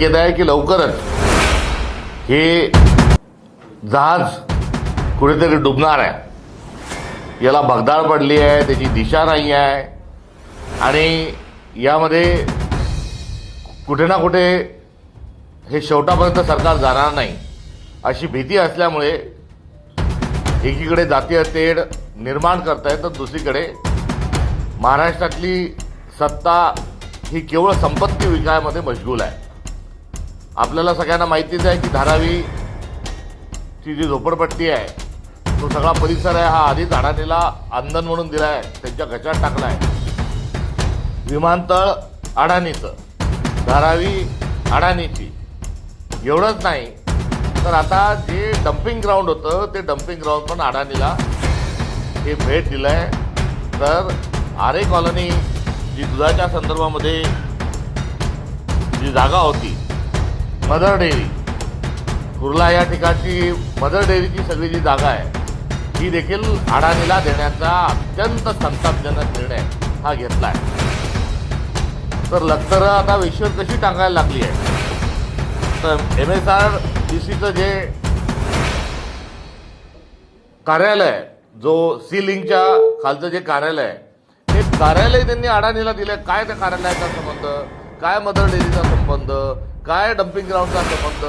संकेत आहे की लवकरच हे जहाज कुठेतरी डुबणार आहे. याला भगदाड पडली आहे त्याची दिशा नाही आहे. आणि यामध्ये कुठे ना कुठे हे शेवटापर्यंत सरकार जाणार नाही. अशी भीती असल्यामुळे एकीकडे जातीय तेढ निर्माण करतायत तर दुसरीकडे महाराष्ट्रातली सत्ता ही केवळ संपत्ती विकायमध्ये मशगूल आहे. आपल्याला सगळ्यांना माहितीच आहे की धारावी ची जी झोपडपट्टी आहे तो सगळा परिसर आहे हा आधीच अडाणीला आंदन म्हणून दिला आहे त्यांच्या घशात टाकलाय. विमानतळ अडाणीचं. धारावी अडाणीची. एवढंच नाही तर आता जे डम्पिंग ग्राउंड होतं ते डम्पिंग ग्राउंड पण अडाणीला हे भेट दिलंय. तर आरे कॉलनी जी दुधाच्या संदर्भामध्ये जी जागा होती मदर डेअरी. कुर्ला या ठिकाणची मदर डेअरीची सगळी जी जागा आहे ही देखील अडाणीला देण्याचा अत्यंत संतापजनक निर्णय हा घेतलाय. तर लक्तर आता विश्व कशी टांगायला लागली आहे? तर एम एस आर डी सीचं जे कार्यालय आहे, जो सी लिंकच्या खालचं जे कार्यालय आहे ते कार्यालय त्यांनी अडाणीला दिलंय. काय त्या कार्यालयाचा संबंध? काय मदर डेअरीचा संबंध? काय डम्पिंग ग्राउंडचा संबंध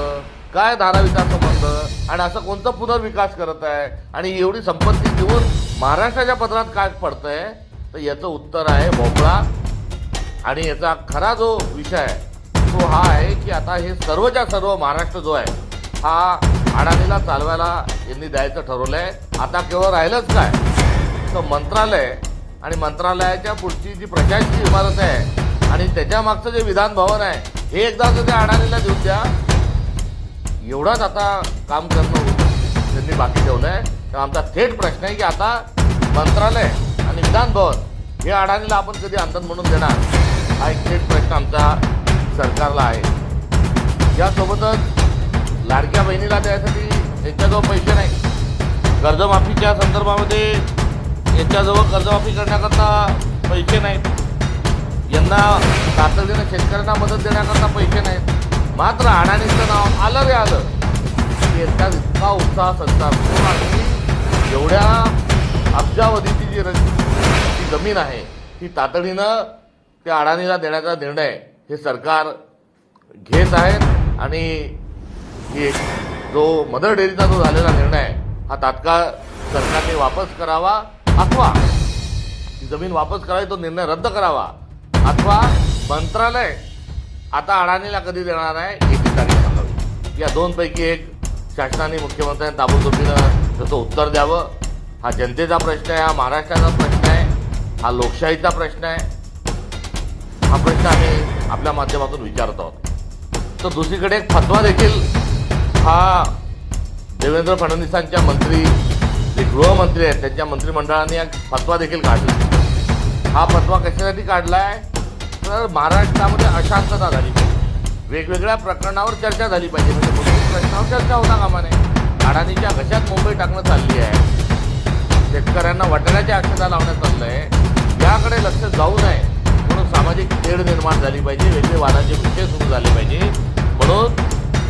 काय धारावीचा संबंध आणि असं कोणतं पुनर्विकास करत आहे? आणि एवढी संपत्ती देऊन महाराष्ट्राच्या पदरात काय पडतंय? तर याचं उत्तर आहे भोपळा आणि याचा खरा जो विषय आहे तो हा आहे की आता हे सर्वच्या सर्व महाराष्ट्र जो आहे हा अडाणीला चालवायला यांनी द्यायचं ठरवलं आहे आता केवळ राहिलंच काय? तर मंत्रालय. आणि मंत्रालयाच्या पुढची जी प्रशासकीय इमारत आहे आणि त्याच्या मागचं जे विधान भवन आहे हे एकदा तर त्या अडाणीला देऊन द्या एवढाच आता काम करणं त्यांनी बाकी ठेवलं आहे. तर आमचा थेट प्रश्न आहे की आता मंत्रालय आणि विधान भवन हे अडाणीला आपण कधी अंधन म्हणून देणार? हा एक थेट प्रश्न आमचा सरकारला आहे. यासोबतच लाडक्या बहिणीला द्यायसाठी त्यांच्याजवळ पैसे नाही. कर्जमाफीच्या संदर्भामध्ये यांच्याजवळ कर्जमाफी करण्याकरता पैसे नाहीत. यांना तातडीनं शेतकऱ्यांना मदत देण्याकरता पैसे नाहीत. मात्र अडाणीचं नाव आलं रे आलं. की इतका उत्साह संचारतो आणि एवढ्या अब्जावधीची जी रज- जी जमीन आहे ती तातडीनं त्या अडाणीला देण्याचा निर्णय हे सरकार घेत आहेत आणि ही जो मदर डेअरीचा जो झालेला निर्णय हा तात्काळ सरकारने वापस करावा अथवा ती जमीन वापस करावी तो निर्णय रद्द करावा अथवा मंत्रालय आता अडाणीला कधी देणार आहे याची तारीख सांगावी. या दोनपैकी एक शासनाने मुख्यमंत्र्यांनी ताबडतोबीनं त्याचं उत्तर द्यावं. हा जनतेचा प्रश्न आहे हा महाराष्ट्राचा प्रश्न आहे हा लोकशाहीचा प्रश्न आहे. हा प्रश्न आम्ही आपल्या माध्यमातून विचारत आहोत. तर दुसरीकडे एक फतवा देखील हा देवेंद्र फडणवीसांच्या मंत्री जे गृहमंत्री आहेत त्यांच्या मंत्रिमंडळाने एक फतवा देखील काढला. हा फतवा कशासाठी काढला आहे तर महाराष्ट्रामध्ये अशांतता झाली पाहिजे. वेगवेगळ्या प्रकरणावर चर्चा झाली पाहिजे. म्हणजे मूलभूत प्रश्नावर चर्चा होता कामा नये. अडाणीच्या घशात मुंबई टाकणं चालली आहे. शेतकऱ्यांना वाटण्याची अक्षता लावण्यात चाललं आहे याकडे लक्ष जाऊ नये. म्हणून सामाजिक तेढ निर्माण झाली पाहिजे. वेगळे वादाचे विषय सुरू झाले पाहिजे. म्हणून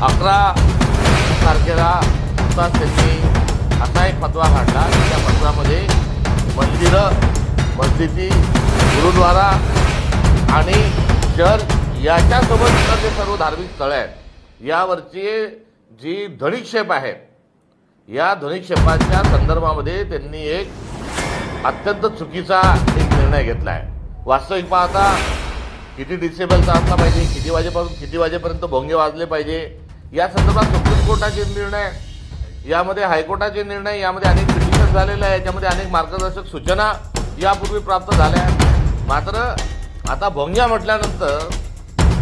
अकरा तारखेला नुकताच त्यांनी असा एक फतवा काढला. त्या पत्रामध्ये मंदिरं मस्जिदी गुरुद्वारा आणि चर्च याच्यासोबत जे सर्व धार्मिक स्थळं आहेत यावरची जी ध्वनिक्षेप आहे या ध्वनिक्षेपाच्या संदर्भामध्ये त्यांनी एक अत्यंत चुकीचा एक निर्णय घेतला आहे वास्तविक पाहता किती डिसेबलचा असला पाहिजे किती वाजेपासून किती वाजेपर्यंत भोंगे वाजले पाहिजे या संदर्भात सुप्रीम कोर्टाचे निर्णय यामध्ये हायकोर्टाचे निर्णय यामध्ये अनेक पिटिशन झालेले आहे याच्यामध्ये अनेक मार्गदर्शक सूचना यापूर्वी प्राप्त झाल्या आहेत. मात्र आता भोंग्या म्हटल्यानंतर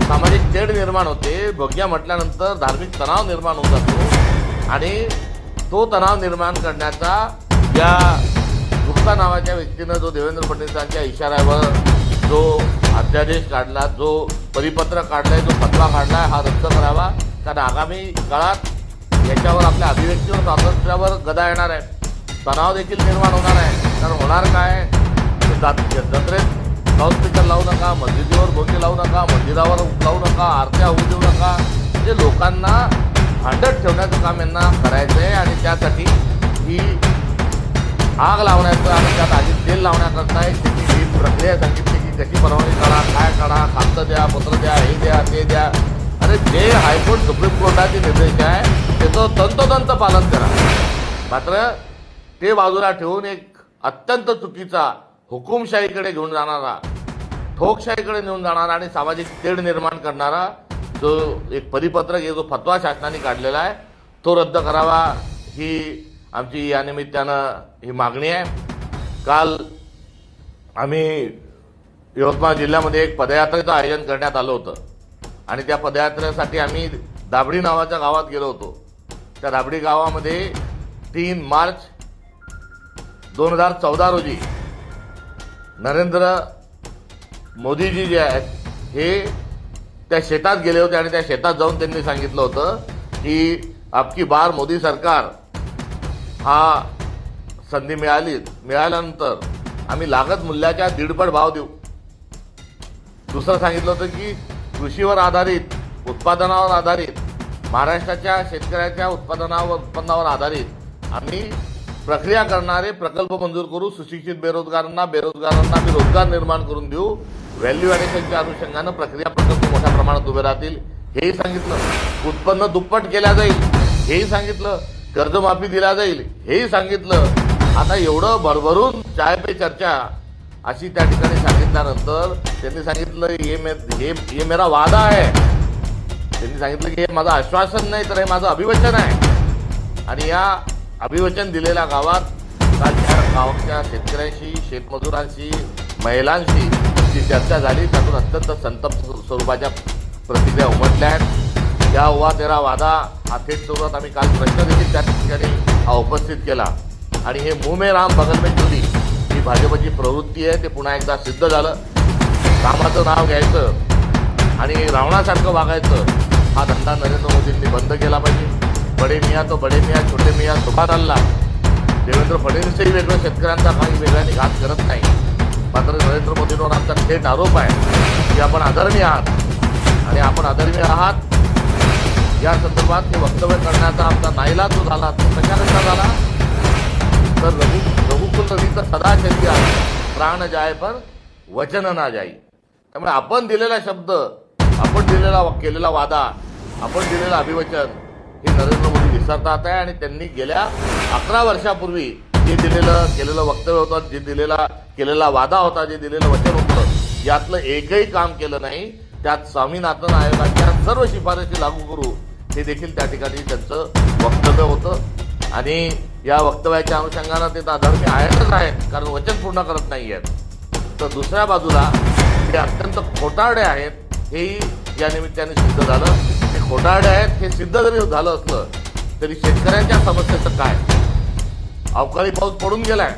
सामाजिक तेढ निर्माण होते. भोग्या म्हटल्यानंतर धार्मिक तणाव निर्माण होत जातो. आणि तो तणाव निर्माण करण्याचा या गुप्ता नावाच्या व्यक्तीनं जो देवेंद्र फडणवीसांच्या इशाऱ्यावर जो अध्यादेश काढला जो परिपत्र काढलाय जो फतवा काढलाय हा रद्द करावा. कारण आगामी काळात याच्यावर आपल्या अभिव्यक्तीवर स्वातंत्र्यावर गदा येणार आहे. तणाव देखील निर्माण होणार आहे. कारण होणार काय? तर जत्रेत लाऊडस्पीकर लावू नका मस्जिदीवर भोके लावू नका मंदिरावर लावू नका आरत्या होऊ देऊ नका. म्हणजे लोकांना भांडत ठेवण्याचं काम यांना करायचं आहे आणि त्यासाठी ही आग लावण्याचं आणि त्यात आधी तेल लावण्याकरता एक त्याची ही प्रक्रिया सांगितली की कशी परवानगी काढा काय काढा कागद द्या पत्र द्या हे द्या ते द्या. अरे जे हायकोर्ट सुप्रीम कोर्टाचे निर्देश आहे त्याचं तंतोतंत पालन करा. मात्र ते बाजूला ठेवून एक अत्यंत चुकीचा हुकुमशाहीकडे घेऊन जाणारा ठोकशाहीकडे नेऊन जाणारा आणि सामाजिक तेढ निर्माण करणारा जो एक परिपत्रक आहे जो फतवा शासनाने काढलेला आहे तो रद्द करावा ही आमची या निमित्तानं ही मागणी आहे. काल आम्ही यवतमाळ जिल्ह्यामध्ये एक पदयात्रेचं आयोजन करण्यात आलं होतं. आणि त्या पदयात्रेसाठी आम्ही दाबडी नावाच्या गावात गेलो होतो. त्या दाबडी गावामध्ये तीन मार्च दोन हजार चौदा रोजी नरेंद्र मोदीजी जे आहेत हे त्या शेतात गेले होते आणि त्या शेतात जाऊन त्यांनी सांगितलं होतं की आपकी बार मोदी सरकार हा संधी मिळाली मिळाल्यानंतर आम्ही लागत मूल्याच्या दीडपट भाव देऊ. दुसरं सांगितलं होतं की कृषीवर आधारित उत्पादनावर आधारित महाराष्ट्राच्या शेतकऱ्याच्या उत्पादनावर उत्पन्नावर आधारित आम्ही प्रक्रिया करणारे प्रकल्प मंजूर करू सुशिक्षित बेरोजगारांना बेरोजगारांना आम्ही रोजगार निर्माण करून देऊ. व्हॅल्यू ॲडिशनच्या अनुषंगानं प्रक्रिया प्रकल्प मोठ्या प्रमाणात उभे राहतील. हेही सांगितलं. उत्पन्न दुप्पट केल्या जाईल. हेही सांगितलं. कर्जमाफी दिल्या जाईल. हेही सांगितलं. आता एवढं भरभरून चाय पे चर्चा अशी त्या ठिकाणी सांगितल्यानंतर त्यांनी सांगितलं हे मे हे हे मेरा वादा आहे. त्यांनी सांगितलं की हे माझं आश्वासन नाही तर हे माझं अभिवचन आहे. आणि या अभिवचन दिलेल्या गावात काल त्या गावाच्या शेतकऱ्यांशी शेतमजुरांशी महिलांशी जी चर्चा झाली त्यातून अत्यंत संतप्त स्वरूपाच्या प्रतिक्रिया उमटल्या आहेत. या उवा तेरा वादा हा थेट स्वरूपात आम्ही काल प्रश्न देखील त्या ठिकाणी हा उपस्थित केला. आणि हे मुमे राम बगल में ही भाजपची प्रवृत्ती आहे ते पुन्हा एकदा सिद्ध झालं. रामाचं नाव घ्यायचं आणि रावणासारखं वागायचं हा धंदा नरेंद्र मोदींनी बंद केला पाहिजे. बडे मिया तो बडे मिया छोटे मिया सुभात आणला देवेंद्र फडणवीसही वेगळं शेतकऱ्यांचा काही वेगळ्याने घात करत नाही. मात्र नरेंद्र मोदींवर आमचा थेट आरोप आहे की आपण आदरणीय आहात आणि आपण आदरणीय आहात. या संदर्भात हे वक्तव्य करण्याचा आमचा नाईला जो झाला तो कशानंतर झाला. तर रघु रघुकुल रवीचं सदा शक्ती आहे. प्राण जाय पर वचन ना जाई. त्यामुळे आपण दिलेला शब्द आपण दिलेला केलेला वादा आपण दिलेलं अभिवचन हे नरेंद्र मोदी विसरतात आहे. आणि त्यांनी गेल्या अकरा वर्षापूर्वी जे दिलेलं केलेलं वक्तव्य होतं जे दिलेला केलेला वादा होता जे दिलेलं वचन होतं यातलं एकही काम केलं नाही. त्यात स्वामीनाथन आयोगाच्या सर्व शिफारशी लागू करू हे देखील त्या ठिकाणी त्यांचं वक्तव्य होतं. आणि या वक्तव्याच्या अनुषंगानं ते धर्मी आहेतच आहेत कारण वचन पूर्ण करत नाही आहेत तर दुसऱ्या बाजूला ते अत्यंत खोटारडे आहेत हेही या निमित्ताने सिद्ध झालं. ते खोटारडे आहेत हे सिद्ध जरी झालं असलं तरी शेतकऱ्यांच्या समस्येचं काय? अवकाळी पाऊस पडून गेलाय.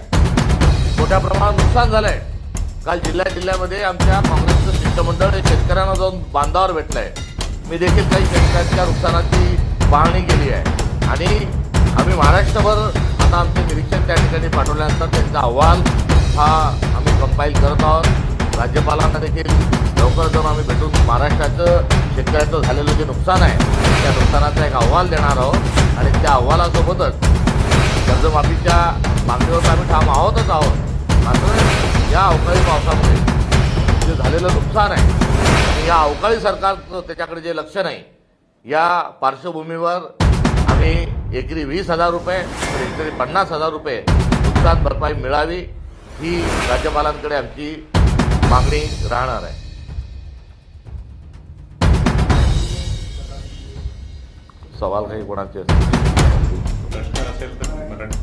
मोठ्या प्रमाणात नुकसान झालंय. काल जिल्ह्या जिल्ह्यामध्ये आमच्या काँग्रेसचं शिष्टमंडळ हे शेतकऱ्यांना जाऊन बांधावर भेटलंय. मी देखील काही शेतकऱ्यांच्या नुकसानाची पाहणी केली आहे. आणि आम्ही महाराष्ट्रभर आता आमचे निरीक्षण त्या ठिकाणी पाठवल्यानंतर त्यांचा अहवाल हा आम्ही कंपाईल करत आहोत. राज्यपालांना देखील लवकर जाऊन आम्ही भेटून महाराष्ट्राचं शेतकऱ्याचं झालेलं जे नुकसान आहे त्या नुकसानाचा एक अहवाल देणार आहोत. आणि त्या अहवालासोबतच कर्जमाफीच्या मागणीवर आम्ही ठाम आहोतच आहोत. मात्र या अवकाळी पावसामुळे जे झालेलं नुकसान आहे आणि या अवकाळी सरकारचं त्याच्याकडे जे लक्ष नाही या पार्श्वभूमीवर आम्ही एकरी वीस हजार रुपये तर एकरी पन्नास हजार रुपये नुकसान भरपाई मिळावी ही राज्यपालांकडे आमची मागणी राहणार आहे. सवाल काही कोणाचे असेल तर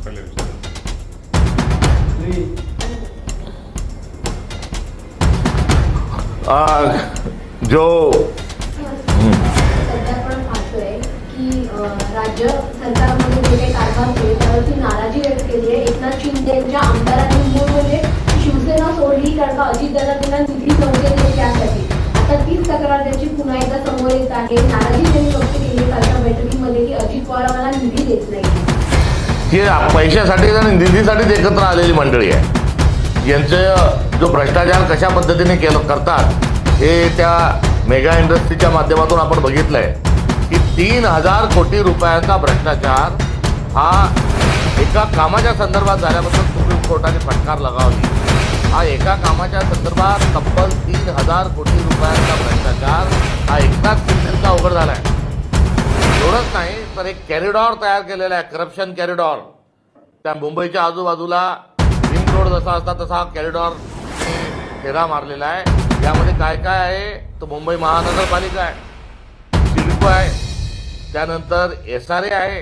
जो सध्या आपण पाहतोय की अ, राज्य सरकारमध्ये जे काही कारभार होते त्यावरती नाराजी व्यक्त केली आहे. एकनाथ शिंदे यांच्या आमदारांनी मूळ म्हणजे शिवसेना सोडली कारण का अजितदादा त्यांना निधी नव्हते दिले त्यासाठी. आता तीच तक्रार त्यांची पुन्हा एकदा समोर येत आहे. नाराजी त्यांनी व्यक्त केली आहे कालच्या बैठकीमध्ये की अजित पवार आम्हाला निधी देत नाही. ही पैशासाठी आणि निधीसाठीच एकत्र आलेली मंडळी आहे. यांचं जो भ्रष्टाचार कशा पद्धतीने केलं करतात हे त्या मेगा इंडस्ट्रीच्या माध्यमातून आपण बघितलं आहे की तीन हजार कोटी रुपयांचा भ्रष्टाचार हा एका कामाच्या संदर्भात झाल्याबद्दल सुप्रीम कोर्टाने फटकार लगावली. हा एका कामाच्या संदर्भात तब्बल तीन हजार कोटी रुपयांचा भ्रष्टाचार हा एकनाथ शिंदेचा उघड आहे एवढंच नाही तर एक कॅरिडॉर तयार केलेला आहे करप्शन कॅरिडॉर त्या मुंबईच्या आजूबाजूला रिंग रोड जसा असता तसा हा कॅरिडॉर फेरा मारलेला आहे. यामध्ये काय काय आहे? तर मुंबई महानगरपालिका आहे. सिडको आहे. त्यानंतर एस आर ए आहे.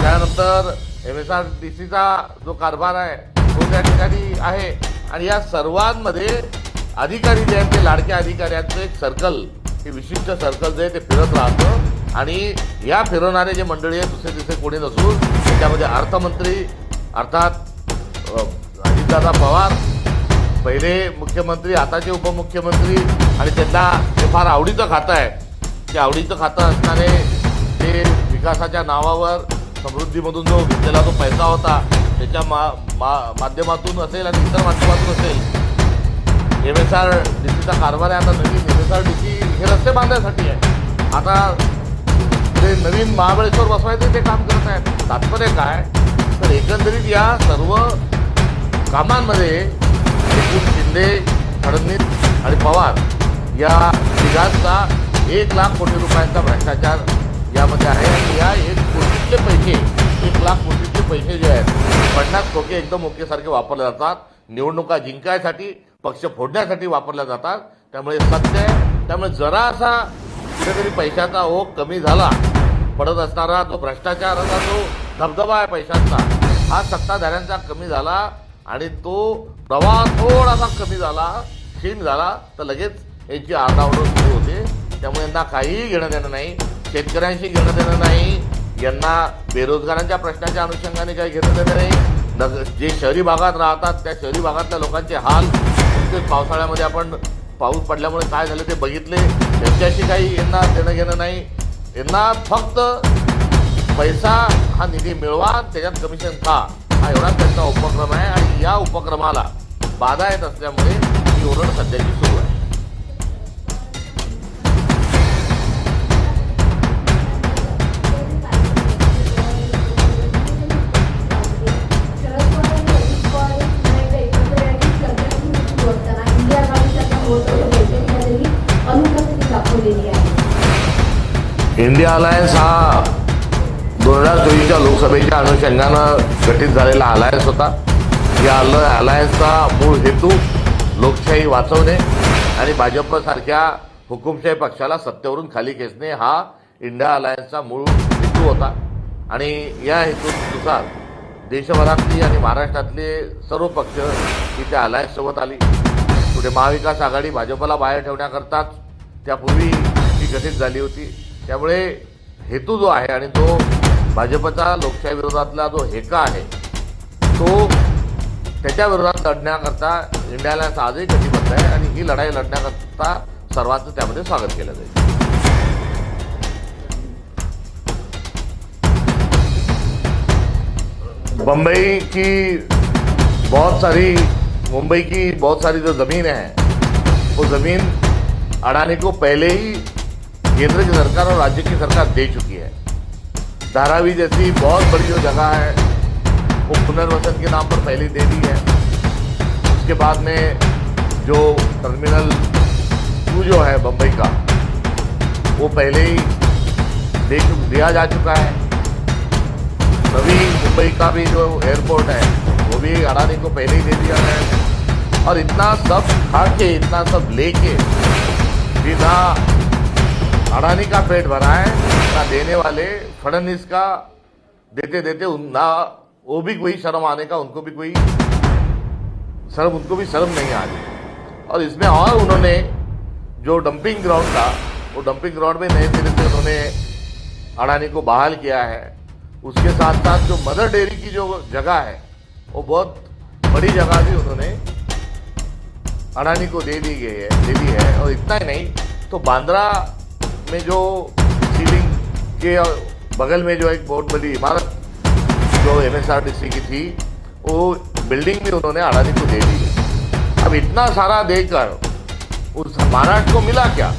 त्यानंतर एम एस आर डी सीचा जो कारभार आहे तो त्या ठिकाणी आहे. आणि या सर्वांमध्ये अधिकारी जे आहेत ते लाडक्या अधिकाऱ्यांचं एक सर्कल हे विशिष्ट सर्कल जे आहे ते फिरत राहतं. आणि या फिरवणारे जे मंडळी आहे दुसरे तिसरे कोणी नसून त्याच्यामध्ये अर्थमंत्री अर्थात अजितदादा पवार पहिले मुख्यमंत्री आताचे उपमुख्यमंत्री आणि त्यांना हे फार आवडीचं खातं आहे ते आवडीचं खातं असणारे ते विकासाच्या नावावर समृद्धीमधून जो घेतलेला जो पैसा होता त्याच्या मा, मा माध्यमातून असेल आणि इतर माध्यमातून असेल एम एस आर डी सीचा कारभार आहे आता नवीन M S R D C हे रस्ते बांधण्यासाठी आहे. आता ते नवीन महाबळेश्वर बसवायचे ते काम करत आहेत. तात्पर्य काय? तर एकंदरीत या सर्व कामांमध्ये शिंदे फडणवीस आणि पवार या तिघांचा एक लाख कोटी रुपयांचा भ्रष्टाचार यामध्ये आहे. आणि या एक कोटीचे पैसे एक लाख कोटीचे पैसे जे आहेत पन्नास खोके एकदम ओकेसारखे वापरले जातात. निवडणुका जिंकायसाठी पक्ष फोडण्यासाठी वापरल्या जातात. त्यामुळे सत्य आहे. त्यामुळे जरा असा कुठेतरी पैशाचा ओघ कमी झाला. पडत असणारा तो भ्रष्टाचाराचा जो धबधबा आहे पैशांचा. हा सत्ताधाऱ्यांचा कमी झाला. आणि तो प्रवाह थोडासा कमी झाला क्षीण झाला तर लगेच यांची आरडाओरड सुरू होते. त्यामुळे यांना काहीही घेणं देणं नाही शेतकऱ्यांशी घेणं देणं नाही यांना बेरोजगारांच्या प्रश्नाच्या अनुषंगाने काही घेणं देणं नाही. नग जे शहरी भागात राहतात त्या शहरी भागातल्या लोकांचे हाल नुकतेच पावसाळ्यामध्ये आपण पाऊस पडल्यामुळे काय झालं ते बघितले. त्यांच्याशी काही यांना देणं घेणं नाही. यांना फक्त पैसा हा निधी मिळवा त्याच्यात कमिशन खा. हा एवढा त्यांचा उपक्रम आहे आणि या उपक्रमाला बाधा येत असल्यामुळे ही ओरड सध्याची सुरू आहे आहे. इंडिया अलायन्स हा दोन हजार चोवीसच्या लोकसभेच्या अनुषंगानं गठीत झालेला अलायन्स होता. या अल अलायन्सचा मूळ हेतू लोकशाही वाचवणे आणि भाजपसारख्या हुकुमशाही पक्षाला सत्तेवरून खाली खेचणे हा इंडिया अलायन्सचा मूळ हेतू होता. आणि या हेतूनुसार देशभरातली आणि महाराष्ट्रातले सर्व पक्ष ही त्या अलायन्ससोबत आली. कुठे महाविकास आघाडी भाजपला बाहेर ठेवण्याकरताच त्यापूर्वी ती गठीत झाली होती. त्यामुळे हेतू जो आहे आणि तो भाजपचा लोकशाही विरोधातला जो हेका आहे तो त्याच्या विरोधात लढण्याकरता इंडियाला आजही कटिबद्ध आहे आणि ही लढाई लढण्याकरता सर्वांचं त्यामध्ये स्वागत केलं जाईल. बम्बई की बहुत सारी मुंबई की बहुत सारी जो ज़मीन है वो ज़मीन अडानी को पहले ही केंद्र की सरकार और राज्य की सरकार दे चुकी है। धारावी जैसी बहुत बड़ी जो जगह है, वो पुनर्वसन के नाम पर पहले दे दी है। उसके बाद में जो टर्मिनल टू जो है बम्बई का, वो पहले ही दे दिया जा चुका है। नवी मुंबई का भी जो एयरपोर्ट है, वो भी अडानी को पहले ही दे दिया है। और इतना सब खा के, इतना सब लेके भी ना अडानी का पेट भरा है, ना देने वाले, फडणवीस का देते देते ना वो भी कोई शर्म आने का, उनको भी कोई शर्म, उनको भी शर्म नहीं आ रही। और इसमें और उन्होंने जो डंपिंग ग्राउंड था, वो डंपिंग ग्राउंड में नए सिरे से उन्होंने अडानी को बहाल किया है। उसके साथ साथ जो मदर डेयरी की जो जगह है, वो बहुत बड़ी जगह भी उन्होंने अडानी को दे दी गई है, दे दी है। और इतना ही नहीं तो बांद्रा में जो सीलिंग के बगल में जो एक बहुत बड़ी इमारत जो एम की थी, वो बिल्डिंग भी उन्होंने अडानी को दे दी। अब इतना सारा देकर उस महाराष्ट्र को मिला क्या?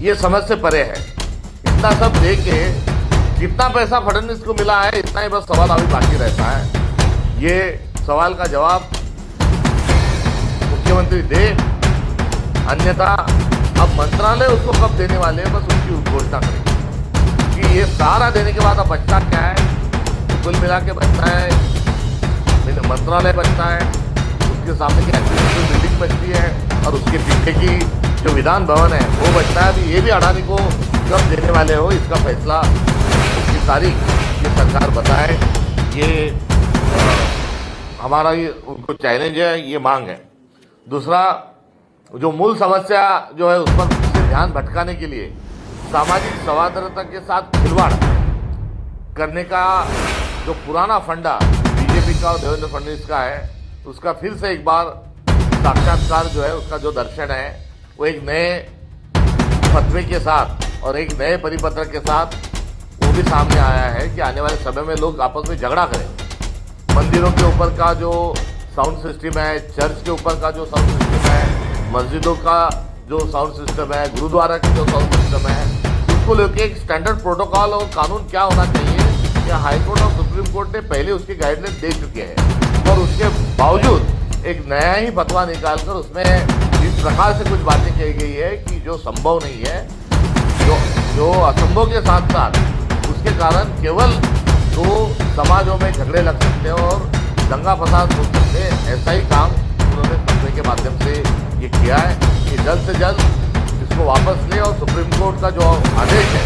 ये समझ से परे है। इतना सब दे के कितना पैसा फडणवीस को मिला है, इतना ही बस सवाल अभी बाकी रहता है। ये सवाल का जवाब मुख्यमंत्री दे, अन्यथा अब मंत्रालय उसको कब देने वाले हैं, बस उसकी घोषणा करेंगे कि ये सारा देने के बाद अब बचता क्या है? कुल मिला के बचता है मंत्रालय बचता है, उसके सामने की एडमिनिस्ट्रेटिव बिल्डिंग बचती है और उसके पीछे की जो विधान भवन है, वो बचता है, अभी ये भी अडानी को कब देने वाले हो, इसका फैसला उसकी तारीख ये सरकार बताए। ये हमारा ये, उनको चैलेंज है, ये मांग है। दूसरा जो मूल समस्या जो है उस पर ध्यान भटकाने के लिए सामाजिक संवादरता के साथ खिलवाड़ करने का जो पुराना फंडा बीजेपी का और देवेंद्र फडणवीस का है, उसका फिर से एक बार साक्षात्कार जो है, उसका जो दर्शन है, वो एक नए फतवे के साथ और एक नए परिपत्र के साथ वो भी सामने आया है कि आने वाले समय में लोग आपस में झगड़ा करें। मंदिरों के ऊपर का जो साउंड सिस्टम है चर्च के ऊपर का जो साउंड सिस्टम है मस्जिदों का जो साउंड सिस्टम है, गुरुद्वारा का जो साउंड सिस्टम है, उसको लेके एक स्टैंडर्ड प्रोटोकॉल और कानून क्या होना चाहिए कि हाईकोर्ट और सुप्रीम कोर्ट ने पहले उसकी गाइडलाइन दे चुके हैं। और उसके बावजूद एक नया ही फतवा निकालकर उसमें इस प्रकार से कुछ बातें कही गई है कि जो संभव नहीं है, जो जो असंभव के साथ साथ उसके कारण केवल दो समाजों में झगड़े लग सकते हैं और दंगा फसाद हो सकते हैं, ऐसा ही काम उन्होंने फतवे के माध्यम से ये किया है कि जल्द से जल्द इसको वापस लें और सुप्रीम कोर्ट का जो आदेश है,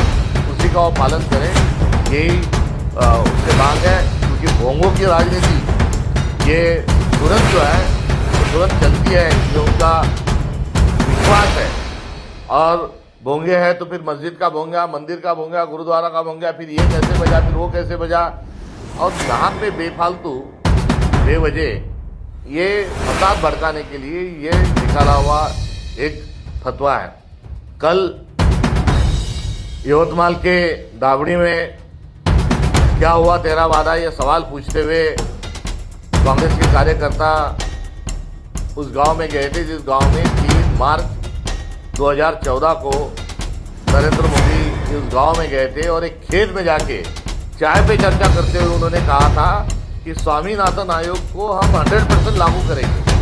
उसी का वो पालन करें। यही उससे मांग है, क्योंकि भोंगों की राजनीति, ये तुरंत जो है तुरंत चलती है, ये उनका विश्वास है। और भोंगे है तो फिर मस्जिद का भोंगा, मंदिर का भोंगा, गुरुद्वारा का भोंगा, फिर ये कैसे बजा, फिर वो कैसे बजा? और यहाँ पे बेफालतू बेवजह ये फसाद भड़काने के लिए ये निकाला हुआ एक फतवा है। कल यवतमाल के दावड़ी में क्या हुआ तेरा वादा, ये सवाल पूछते हुए कांग्रेस के कार्यकर्ता उस गाँव में गए थे, जिस गाँव में तीन मार्च 2014 को नरेंद्र मोदी उस गाँव में गए थे और एक खेत में जाके चाय पे चर्चा करते हुए उन्होंने कहा था कि स्वामीनाथन आयोग को हम 100 परसेंट लागू करेंगे।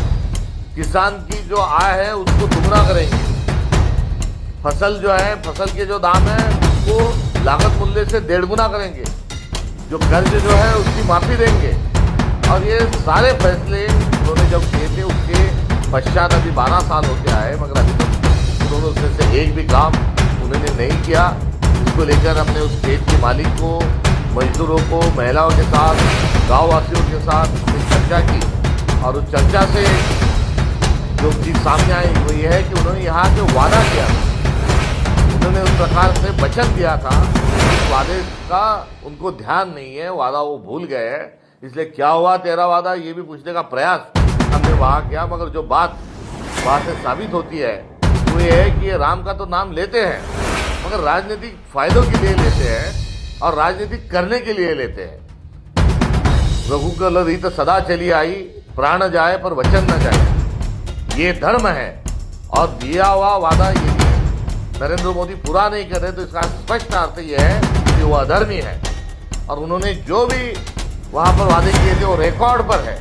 किसान की जो आय है, उसको दुगना करेंगे। फ़सल जो है, फ़सल के जो दाम है, उसको लागत मूल्य से डेढ़ गुना करेंगे। जो कर्ज जो है, उसकी माफ़ी देंगे। और ये सारे फैसले उन्होंने जब किए थे, उसके पश्चात अभी बारह साल होते आए मगर अभी तक उन्होंने उसमें से एक भी काम उन्होंने नहीं किया। इसको लेकर हमने उस खेत के मालिक को मजदूरों को, महिलाओं के साथ गाँव वासियों के साथ चर्चा की। और उस चर्चा से जो चीज़ सामने आई वो ये है कि उन्होंने यहाँ जो वादा किया, उन्होंने उस प्रकार से वचन दिया था। उस वादे का उनको ध्यान नहीं है, वादा वो भूल गए हैं। इसलिए क्या हुआ, तेरा वादा, ये भी पूछने का प्रयास हमने वहाँ किया, मगर जो बात वहाँ से साबित होती है, वो ये है कि ये राम का तो नाम लेते हैं, मगर राजनीतिक फायदों के लिए लेते हैं। और राजनीति करने के लिए लेते हैं। रघुकुल रीत सदा चली आई, प्राण जाए पर वचन न जाए। ये धर्म है और दिया हुआ वादा यदि नरेंद्र मोदी पूरा नहीं कर रहे तो इसका स्पष्ट अर्थ यह है कि वो अधर्मी है। और उन्होंने जो भी वहाँ पर वादे किए थे, वो रिकॉर्ड पर है।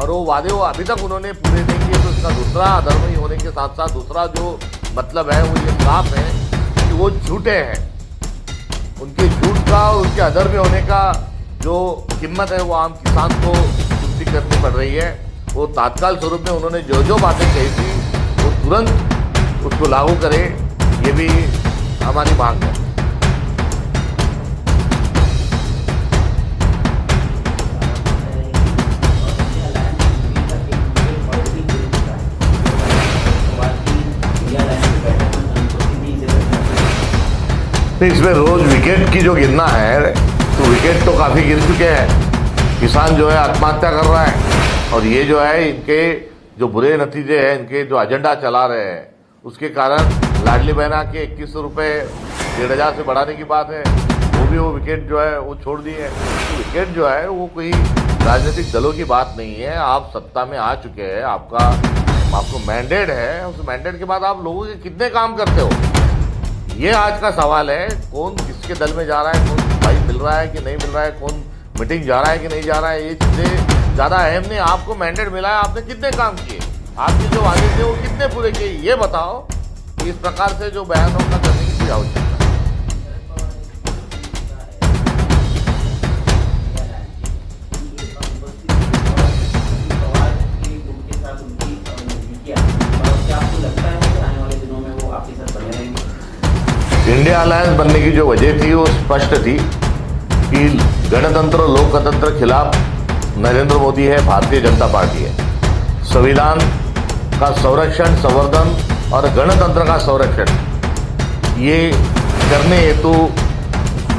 और वो वादे वो अभी तक उन्होंने पूरे नहीं किए तो इसका दूसरा अधर्मी होने के साथ साथ दूसरा जो मतलब है, वो ये साफ़ है कि वो झूठे हैं। उनके झूठ का और उनके में होने का जो कीमत है वो आम किसान को चुकती करनी पड़ रही है। वो तात्काल स्वरूप में उन्होंने जो जो बातें कही थी वो तुरंत उसको लागू करें ये भी हमारी मांग है। इसमें रोज विकेट की जो गिरना है तो विकेट तो काफ़ी गिर चुके हैं। किसान जो है आत्महत्या कर रहा है। और ये जो है, इनके जो बुरे नतीजे हैं, इनके जो एजेंडा चला रहे हैं, उसके कारण लाडली बहना के इक्कीस सौ रुपये डेढ़ हज़ार से बढ़ाने की बात है। वो भी वो विकेट जो है, वो छोड़ दिए विकेट जो है, वो कोई राजनीतिक दलों की बात नहीं है। आप सत्ता में आ चुके हैं, आपका, आपको मैंडेट है, उस मैंडेट के बाद आप लोगों के कितने काम करते हो? ये आज का सवाल है, कौन किसके दल में जा रहा है, कौन भाई मिल रहा है कि नहीं मिल रहा है, कौन मीटिंग जा रहा है कि नहीं जा रहा है, ये चीज़ें ज़्यादा अहम नहीं, आपको मैंडेट मिला है, आपने कितने काम किए? आपके जो वादे थे वो कितने पूरे किए? ये बताओ इस प्रकार से जो बयान होगा करने की आवश्यकता इंडिया अलायंस बनने की जो वजह थी, वो स्पष्ट थी कि गणतंत्र, लोकतंत्र खिलाफ नरेंद्र मोदी है, भारतीय जनता पार्टी है। संविधान का संरक्षण, संवर्धन और गणतंत्र का संरक्षण, ये करने हेतु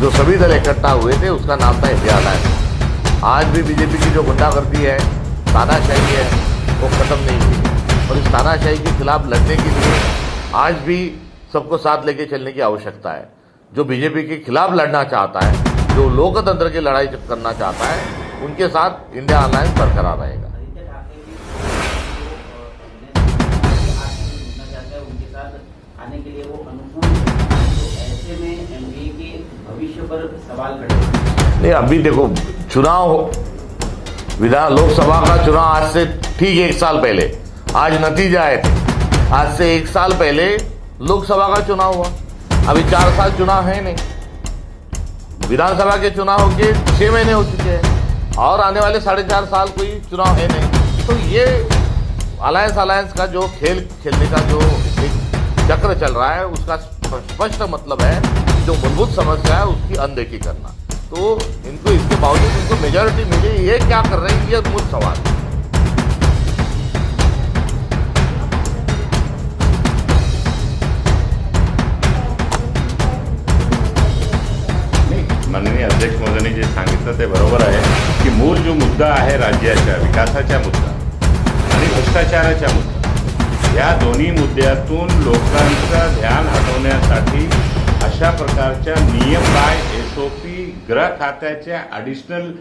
जो सभी दल इकट्ठा हुए थे, उसका नाम था इंडिया अलायंस आज भी बीजेपी की जो गुंडागर्दी है, तानाशाही है, वो खत्म नहीं हुई। और इस तानाशाही के खिलाफ लड़ने के लिए आज भी सबको साथ लेके चलने की आवश्यकता है। जो बीजेपी के खिलाफ लड़ना चाहता है, जो लोकतंत्र की लड़ाई करना चाहता है, उनके साथ इंडिया अलायंस बरकरार रहेगा। नहीं, अभी देखो, चुनाव विधान, लोकसभा का चुनाव आज से ठीक एक साल पहले। आज नतीजे आए थे आज से एक साल पहले लोकसभा का चुनाव हुआ। अभी चार साल चुनाव है नहीं। विधानसभा के चुनाव के छह महीने हो चुके हैं। और आने वाले साढ़े चार साल कोई चुनाव है नहीं। तो ये अलायंस अलायंस का जो खेल, खेलने का जो एक चक्र चल रहा है, उसका स्पष्ट मतलब है, जो मूलभूत समस्या है, उसकी अनदेखी करना। तो इनको इसके बावजूद इनको मेजोरिटी मिली, ये क्या कर रहे हैं, ये मूल सवाल है। माननीय अध्यक्ष महोदयांनी जे सांगितलं ते बरोबर आहे की मूळ जो मुद्दा आहे राज्याच्या विकासाच्या मुद्दा आणि भ्रष्टाचाराच्या मुद्दा या दोन्ही मुद्द्यातून लोकांचं ध्यान हटवण्यासाठी अशा प्रकारच्या नियम बाय एस ओ पी गृह खात्याच्या ॲडिशनल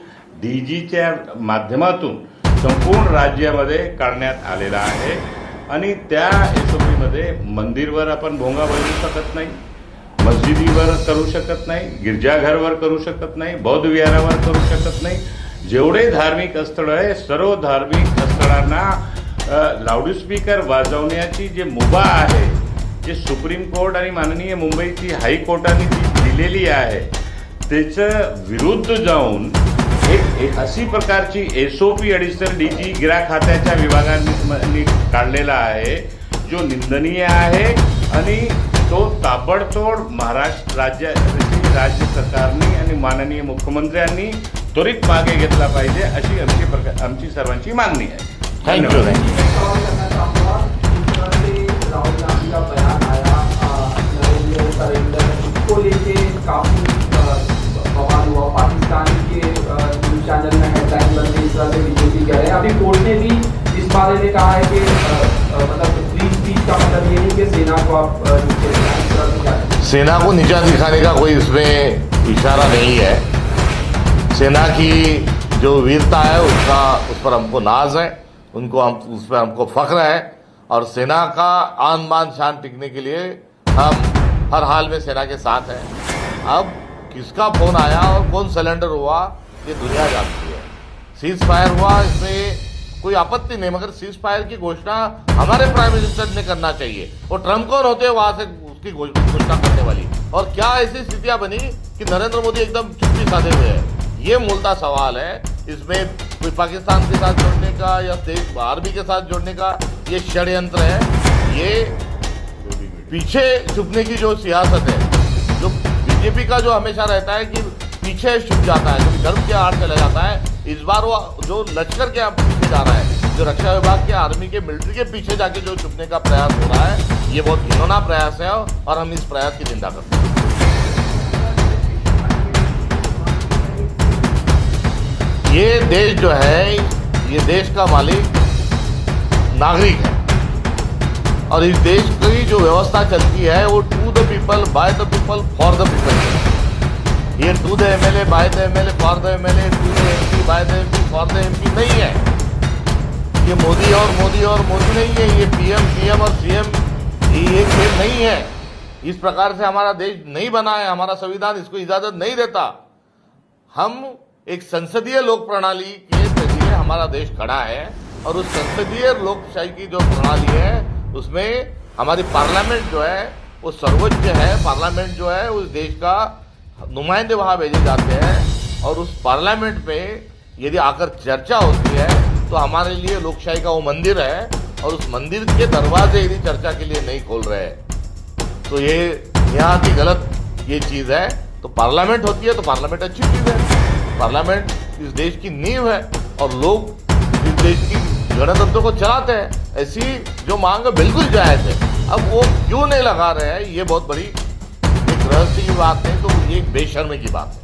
डी जीच्या माध्यमातून संपूर्ण राज्यामध्ये काढण्यात आलेला आहे. आणि त्या एस ओ पीमध्ये मंदिरवर आपण भोंगा बजवू शकत नाही. मस्जिदीवर करू शकत नाही गिरजाघरवर करू शकत नाही बौद्ध विहारावर करू शकत नाही. जेवढे धार्मिक स्थळ आहे सर्व धार्मिक स्थळांना लाऊडस्पीकर वाजवण्याची जे मुभा आहे जे सुप्रीम कोर्ट आणि माननीय मुंबईची हायकोर्टाने जी दिलेली आहे त्याचं विरुद्ध जाऊन एक अशी प्रकारची S O P additional D G गिरा खात्याच्या विभागांनी काढलेला आहे जो निंदनीय आहे आणि तो ताबडतोड महाराष्ट्र राज्य राज्य सरकारने आणि माननीय मुख्यमंत्र्यांनी त्वरित मागे घेतला पाहिजे अशी आमची प्रका- आमची सर्वांची मागणी आहे. थैंक यू थैंक यू सवाल करना चाहूंगा जिस तरह से राहुल गांधी का बयान आया अ, नरेंद्र सरेंद्र इसको लेके काफी अ, बवाल हुआ पाकिस्तान के अ, न्यूज चैनल में हेडलाइन बन गई इस तरह से बीजेपी कह रहे हैं अभी कोर्ट ने भी इस बारे में कहा है कि सेना को नीचे दिखाने का कोई इसमें इशारा नहीं है। सेना की जो वीरता है, उसका, उस पर हमको नाज है, उनको हम, उस पर हमको फख्र है, और सेना का आन बान शान टिकने के लिए हम हर हाल में सेना के साथ हैं। अब किसका फ़ोन आया और कौन सिलेंडर हुआ, ये दुनिया जानती है। सीज फायर हुआ, इसमें कोई आपत्ति नहीं, मगर सीज फायर की घोषणा हमारे प्राइम मिनिस्टर ने करना चाहिए। और ट्रंप कौन होते हैं, वहाँ से उसकी घोषणा करने वाली। और क्या ऐसी स्थितियाँ बनी कि नरेंद्र मोदी एकदम चुप्पी साधे हुए हैं? ये मूलता सवाल है। इसमें कोई पाकिस्तान के साथ जोड़ने का या देश आर्मी के साथ जोड़ने का ये षड्यंत्र है। ये पीछे छुपने की जो सियासत है, जो बीजेपी का जो हमेशा रहता है कि पीछे छुप जाता है कभी धर्म के आड़ चला जाता है, इस बार वो जो लश्कर के जा रहा है। जो रक्षा विभाग के आर्मी के मिलिट्री के पीछे जाके जो छुपने का प्रयास हो रहा है, ये बहुत घिनौना प्रयास है और हम इस प्रयास की निंदा करते हैं। ये देश जो है, ये देश का मालिक नागरिक है। और इस देश की जो व्यवस्था चलती है, वो to the people by the people for the people ये to the M L A by the M L A for the M L A to the M P by the M P for the M P नहीं है। ये मोदी और मोदी और मोदी नहीं है, ये PM CM और सीएम ये खेल नहीं है। इस प्रकार से हमारा देश नहीं बना है, हमारा संविधान इसको इजाज़त नहीं देता। हम एक संसदीय लोक प्रणाली के ज़रिए हमारा देश खड़ा है और उस संसदीय लोकशाही की जो प्रणाली है, उसमें हमारी पार्लियामेंट जो है, वो सर्वोच्च है। पार्लियामेंट जो है, उस देश का नुमाइंदे वहाँ भेजे जाते हैं और उस पार्लियामेंट पे यदि आकर चर्चा होती है तो हमारे लिए लोकशाही का वो मंदिर है और उस मंदिर के दरवाजे यदि चर्चा के लिए नहीं खोल रहे तो ये यहाँ की गलत ये चीज़ है। तो पार्लियामेंट होती है तो पार्लियामेंट अच्छी चीज़ है। पार्लियामेंट इस देश की नींव है और लोग इस देश की गणतंत्र को चलाते हैं। ऐसी जो मांग बिल्कुल जायज़ है। अब वो क्यों नहीं लगा रहे हैं, ये बहुत बड़ी एक रहस्य की बात है तो ये बेशर्मी की बात है।